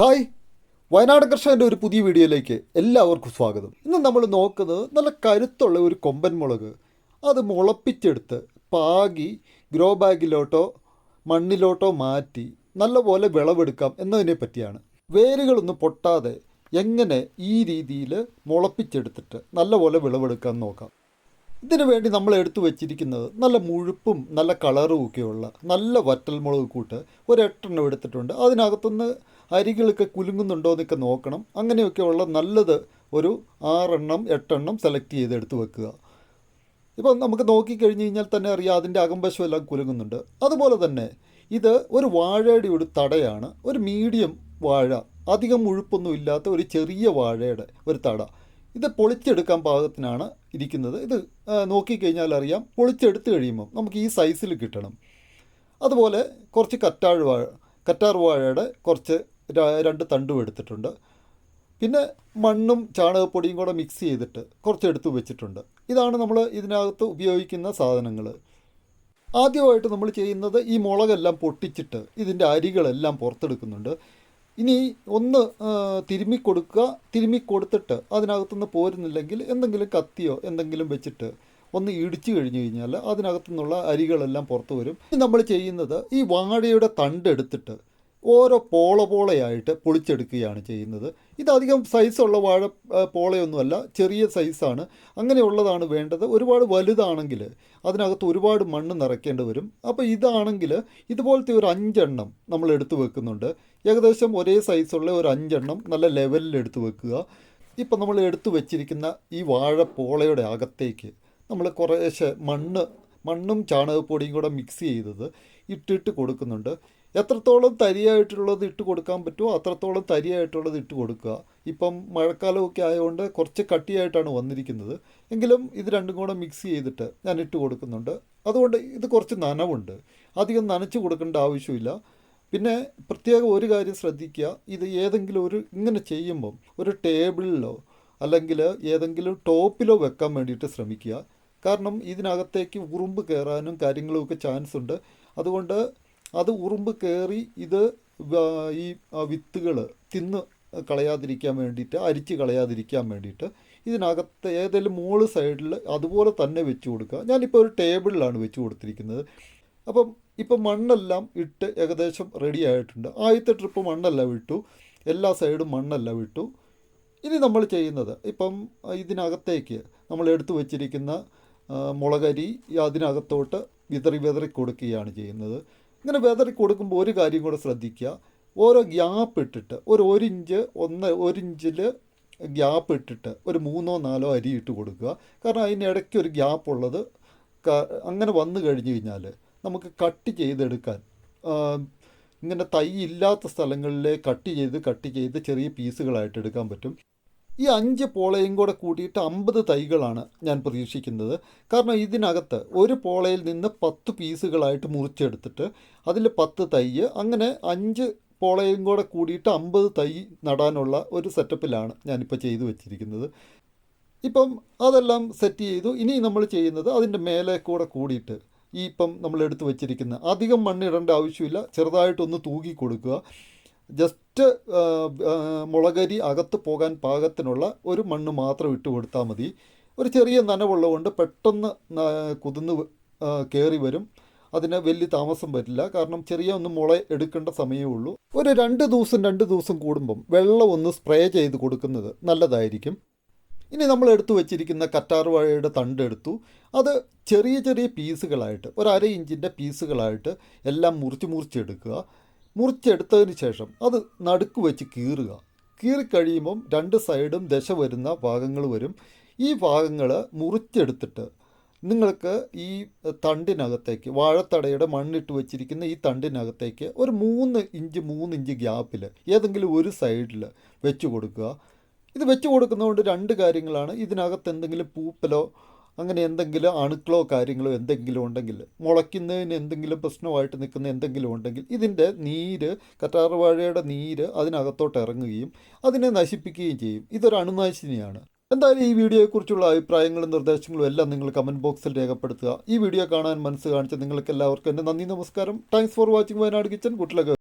Hi. Wayanad കർഷകന്റെ ഒരു പുതിയ വീഡിയോയിലേക്ക് എല്ലാവർക്കും സ്വാഗതം. ഇന്ന് നമ്മൾ നോക്കുന്നത് നല്ല കരുത്തുള്ള ഒരു കൊമ്പൻ മുളക്. അത് മുളപ്പിച്ചെടുത്ത് പാകി ഗ്രോ ബാഗിലോട്ടോ മണ്ണിലോട്ടോ മാറ്റി നല്ലപോലെ വിളവെടുക്കാം എന്നതിനെ പറ്റിയാണ്. വേരുകളൊന്നും പൊട്ടാതെ എങ്ങനെ ഈ രീതിയിൽ മുളപ്പിച്ചെടുത്തിട്ട് നല്ലപോലെ വിളവെടുക്കാൻ നോക്കാം. ഇതിനു വേണ്ടി നമ്മൾ എടുത്തു വെച്ചിരിക്കുന്നത് നല്ല മുഴുപ്പും നല്ല കളറും ഒക്കെയുള്ള നല്ല വറ്റൽമുളക് കൂട്ട് ഒരു എട്ടെണ്ണം എടുത്തിട്ടുണ്ട്. അതിനകത്തുനിന്ന് അരികളൊക്കെ കുലുങ്ങുന്നുണ്ടോ എന്നൊക്കെ നോക്കണം. അങ്ങനെയൊക്കെയുള്ള നല്ലത് ഒരു ആറെണ്ണം എട്ടെണ്ണം സെലക്ട് ചെയ്ത് എടുത്ത് വെക്കുക. ഇപ്പം നമുക്ക് നോക്കിക്കഴിഞ്ഞ് കഴിഞ്ഞാൽ തന്നെ അറിയാം അതിന്റെ അകംവശം എല്ലാം കുലുങ്ങുന്നുണ്ട്. അതുപോലെ തന്നെ ഇത് ഒരു വാഴയുടെ ഒരു തടയാണ്. ഒരു മീഡിയം വാഴ. അധികം മുഴുപ്പൊന്നും ഇല്ലാത്ത ഒരു ചെറിയ വാഴയുടെ ഒരു തട. ഇത് പൊളിച്ചെടുക്കാൻ പാകത്തിനാണ് ഇരിക്കുന്നത്. ഇത് നോക്കിക്കഴിഞ്ഞാൽ അറിയാം. പൊളിച്ചെടുത്ത് കഴിയുമ്പം നമുക്ക് ഈ സൈസിൽ കിട്ടണം. അതുപോലെ കുറച്ച് കറ്റാഴ് വാഴ കറ്റാർ വാഴയുടെ കുറച്ച് രണ്ട് തണ്ടും എടുത്തിട്ടുണ്ട്. പിന്നെ മണ്ണും ചാണകപ്പൊടിയും കൂടെ മിക്സ് ചെയ്തിട്ട് കുറച്ച് എടുത്ത് വെച്ചിട്ടുണ്ട്. ഇതാണ് നമ്മൾ ഇതിനകത്ത് ഉപയോഗിക്കുന്ന സാധനങ്ങൾ. ആദ്യമായിട്ട് നമ്മൾ ചെയ്യുന്നത് ഈ മുളകെല്ലാം പൊട്ടിച്ചിട്ട് ഇതിന്റെ അരികളെല്ലാം പുറത്തെടുക്കുന്നുണ്ട്. ഇനി ഒന്ന് തിരുമ്മി കൊടുക്കുക തിരുമ്മി കൊടുത്തിട്ട് അതിനകത്തുനിന്ന് പോരുന്നില്ലെങ്കിൽ എന്തെങ്കിലും കത്തിയോ എന്തെങ്കിലും വെച്ചിട്ട് ഒന്ന് ഇടിച്ചു കഴിഞ്ഞു കഴിഞ്ഞാൽ അതിനകത്തു നിന്നുള്ള അരികളെല്ലാം പുറത്തു വരും. നമ്മൾ ചെയ്യുന്നത് ഈ വാഴയുടെ തണ്ട് എടുത്തിട്ട് ഓരോ പോള പോളയായിട്ട് പൊളിച്ചെടുക്കുകയാണ് ചെയ്യുന്നത്. ഇതധികം സൈസുള്ള വാഴ പോളയൊന്നുമല്ല ചെറിയ സൈസാണ് അങ്ങനെയുള്ളതാണ് വേണ്ടത്. ഒരുപാട് വലുതാണെങ്കിൽ അതിനകത്ത് ഒരുപാട് മണ്ണ് നിറയ്ക്കേണ്ടി വരും. അപ്പോൾ ഇതാണെങ്കിൽ ഇതുപോലത്തെ ഒരു അഞ്ചെണ്ണം നമ്മൾ എടുത്തു വെക്കുന്നുണ്ട്. ഏകദേശം ഒരേ സൈസുള്ള ഒരു അഞ്ചെണ്ണം നല്ല ലെവലിൽ എടുത്തു വെക്കുക. ഇപ്പം നമ്മൾ എടുത്തു വെച്ചിരിക്കുന്ന ഈ വാഴ പോളയുടെ അകത്തേക്ക് നമ്മൾ കുറേശ്ശെ മണ്ണ് മണ്ണും ചാണകപ്പൊടിയും കൂടെ മിക്സ് ചെയ്തത് ഇട്ടിട്ട് കൊടുക്കുന്നുണ്ട്. എത്രത്തോളം തരിയായിട്ടുള്ളത് ഇട്ട് കൊടുക്കാൻ പറ്റുമോ അത്രത്തോളം തരിയായിട്ടുള്ളത് ഇട്ട് കൊടുക്കുക. ഇപ്പം മഴക്കാലമൊക്കെ ആയതുകൊണ്ട് കുറച്ച് കട്ടിയായിട്ടാണ് വന്നിരിക്കുന്നത്. എങ്കിലും ഇത് രണ്ടും കൂടെ മിക്സ് ചെയ്തിട്ട് ഞാൻ ഇട്ട് കൊടുക്കുന്നുണ്ട്. അതുകൊണ്ട് ഇത് കുറച്ച് നനവുണ്ട്. അധികം നനച്ച് കൊടുക്കേണ്ട ആവശ്യമില്ല. പിന്നെ പ്രത്യേകം ഒരു കാര്യം ശ്രദ്ധിക്കുക. ഇത് ഏതെങ്കിലും ഒരു ഇങ്ങനെ ചെയ്യുമ്പം ഒരു ടേബിളിലോ അല്ലെങ്കിൽ ഏതെങ്കിലും ടോപ്പിലോ വെക്കാൻ വേണ്ടിയിട്ട് ശ്രമിക്കുക. കാരണം ഇതിനകത്തേക്ക് ഉറുമ്പ് കയറാനും കാര്യങ്ങളുമൊക്കെ ചാൻസ് ഉണ്ട്. അതുകൊണ്ട് അത് ഉറുമ്പ് കയറി ഇത് ഈ വിത്തുകൾ തിന്ന് കളയാതിരിക്കാൻ വേണ്ടിയിട്ട് അരിച്ച് കളയാതിരിക്കാൻ വേണ്ടിയിട്ട് ഇതിനകത്ത് ഏതെങ്കിലും മുകൾ സൈഡിൽ അതുപോലെ തന്നെ വെച്ച് കൊടുക്കുക. ഞാനിപ്പോൾ ഒരു ടേബിളിലാണ് വെച്ച് കൊടുത്തിരിക്കുന്നത്. അപ്പം ഇപ്പം മണ്ണെല്ലാം ഇട്ട് ഏകദേശം റെഡി ആയിട്ടുണ്ട്. ആദ്യത്തെ ട്രിപ്പ് മണ്ണെല്ലാം വിട്ടു എല്ലാ സൈഡും മണ്ണെല്ലാം വിട്ടു ഇനി നമ്മൾ ചെയ്യുന്നത് ഇപ്പം ഇതിനകത്തേക്ക് നമ്മൾ എടുത്തു വച്ചിരിക്കുന്ന മുളകരി അതിനകത്തോട്ട് വിതറി വിതറി കൊടുക്കുകയാണ് ചെയ്യുന്നത്. ഇങ്ങനെ വെതറി കൊടുക്കുമ്പോൾ ഒരു കാര്യം കൂടെ ശ്രദ്ധിക്കുക. ഓരോ ഗ്യാപ്പ് ഇട്ടിട്ട് ഒരു ഒരു ഇഞ്ച് ഒന്ന് ഒരു ഇഞ്ചിൽ ഗ്യാപ്പ് ഇട്ടിട്ട് ഒരു മൂന്നോ നാലോ അരി ഇട്ട് കൊടുക്കുക. കാരണം അതിന് ഇടയ്ക്ക് ഒരു ഗ്യാപ്പ് ഉള്ളത് അങ്ങനെ വന്നു കഴിഞ്ഞ് കഴിഞ്ഞാൽ നമുക്ക് കട്ട് ചെയ്തെടുക്കാൻ ഇങ്ങനെ തൈ ഇല്ലാത്ത സ്ഥലങ്ങളിലെ കട്ട് ചെയ്ത് കട്ട് ചെയ്ത് ചെറിയ പീസുകളായിട്ട് എടുക്കാൻ പറ്റും. ഈ അഞ്ച് പോളയും കൂടെ കൂട്ടിയിട്ട് അമ്പത് തൈകളാണ് ഞാൻ പ്രതീക്ഷിക്കുന്നത്. കാരണം ഇതിനകത്ത് ഒരു പോളയിൽ നിന്ന് പത്ത് പീസുകളായിട്ട് മുറിച്ചെടുത്തിട്ട് അതിൽ പത്ത് തൈ അങ്ങനെ അഞ്ച് പോളയും കൂടെ കൂടിയിട്ട് അമ്പത് തൈ നടാനുള്ള ഒരു സെറ്റപ്പിലാണ് ഞാനിപ്പോൾ ചെയ്തു വച്ചിരിക്കുന്നത്. ഇപ്പം അതെല്ലാം സെറ്റ് ചെയ്തു. ഇനി നമ്മൾ ചെയ്യുന്നത് അതിന്റെ മേലെ കൂടെ കൂടിയിട്ട് ഈ ഇപ്പം നമ്മൾ എടുത്തു വച്ചിരിക്കുന്ന അധികം മണ്ണിടേണ്ട ആവശ്യമില്ല. ചെറുതായിട്ടൊന്ന് തൂക്കി കൊടുക്കുക. ജസ്റ്റ് മുളകരി അകത്ത് പോകാൻ പാകത്തിനുള്ള ഒരു മണ്ണ് മാത്രം ഇട്ട് കൊടുത്താൽ മതി. ഒരു ചെറിയ നനവുള്ളതുകൊണ്ട് പെട്ടെന്ന് കുതിന്ന് കയറി വരും. അതിന് വലിയ താമസം വരില്ല. കാരണം ചെറിയ ഒന്ന് മുള എടുക്കേണ്ട സമയമേ ഉള്ളൂ. ഒരു രണ്ട് ദിവസം രണ്ട് ദിവസം കൂടുമ്പം വെള്ളം ഒന്ന് സ്പ്രേ ചെയ്ത് കൊടുക്കുന്നത് നല്ലതായിരിക്കും. ഇനി നമ്മൾ എടുത്തു വെച്ചിരിക്കുന്ന കറ്റാർ വാഴയുടെ തണ്ട് എടുത്തു. അത് ചെറിയ ചെറിയ പീസുകളായിട്ട് ഒരു അര ഇഞ്ചിന്റെ പീസുകളായിട്ട് എല്ലാം മുറിച്ച് മുറിച്ചെടുക്കുക മുറിച്ചെടുത്തതിന് ശേഷം അത് നടുക്ക് വെച്ച് കീറുക. കീറിക്കഴിയുമ്പം രണ്ട് സൈഡും ദശ വരുന്ന ഭാഗങ്ങൾ വരും. ഈ ഭാഗങ്ങൾ മുറിച്ചെടുത്തിട്ട് നിങ്ങൾക്ക് ഈ തണ്ടിനകത്തേക്ക് വാഴത്തടയുടെ മണ്ണിട്ട് വെച്ചിരിക്കുന്ന ഈ തണ്ടിനകത്തേക്ക് ഒരു മൂന്ന് ഇഞ്ച് മൂന്ന് ഇഞ്ച് ഗ്യാപ്പിൽ ഏതെങ്കിലും ഒരു സൈഡിൽ വെച്ച് കൊടുക്കുക. ഇത് വെച്ച് കൊടുക്കുന്നതുകൊണ്ട് രണ്ട് കാര്യങ്ങളാണ്. ഇതിനകത്ത് എന്തെങ്കിലും പൂപ്പലോ അങ്ങനെ എന്തെങ്കിലും അണുക്കളോ കാര്യങ്ങളോ എന്തെങ്കിലും ഉണ്ടെങ്കിൽ മുളയ്ക്കുന്നതിന് എന്തെങ്കിലും പ്രശ്നമായിട്ട് നിൽക്കുന്ന എന്തെങ്കിലും ഉണ്ടെങ്കിൽ ഇതിന്റെ നീര് കറ്റാർവാഴയുടെ നീര് അതിനകത്തോട്ട് ഇറങ്ങുകയും അതിനെ നശിപ്പിക്കുകയും ചെയ്യും. ഇതൊരു അണുനാശിനിയാണ്. എന്തായാലും ഈ വീഡിയോയെക്കുറിച്ചുള്ള അഭിപ്രായങ്ങളും നിർദ്ദേശങ്ങളും എല്ലാം നിങ്ങൾ കമന്റ് ബോക്സിൽ രേഖപ്പെടുത്തുക. ഈ വീഡിയോ കാണാൻ മനസ്സ് കാണിച്ച നിങ്ങൾക്ക് എല്ലാവർക്കും എന്റെ നന്ദി നമസ്കാരം. Thanks for watching Wayanad kitchen good luck